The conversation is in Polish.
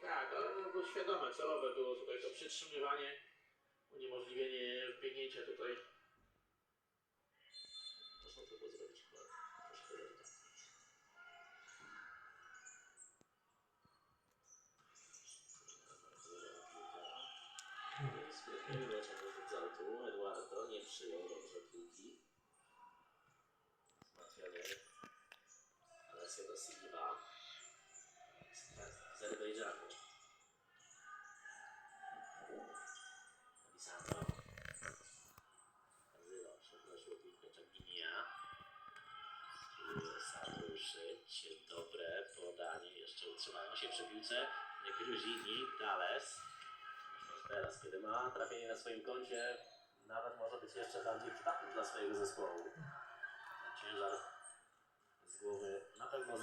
Tak, ale no, to świadome, celowe było tutaj to przytrzymywanie, uniemożliwienie wbiegnięcia tutaj. Można to było zrobić chyba troszkę lepiej. Świetnie wyleciał rzut z autu. Eduardo nie przyjął dobrze piłki. Zmartwiony. Alessio da Silva. Dobre podanie, jeszcze utrzymają się przy piłce Gruzini, Gales. Teraz, kiedy ma trafienie na swoim koncie, nawet może być jeszcze bardziej przydatny dla swojego zespołu. Ciężar z głowy na pewno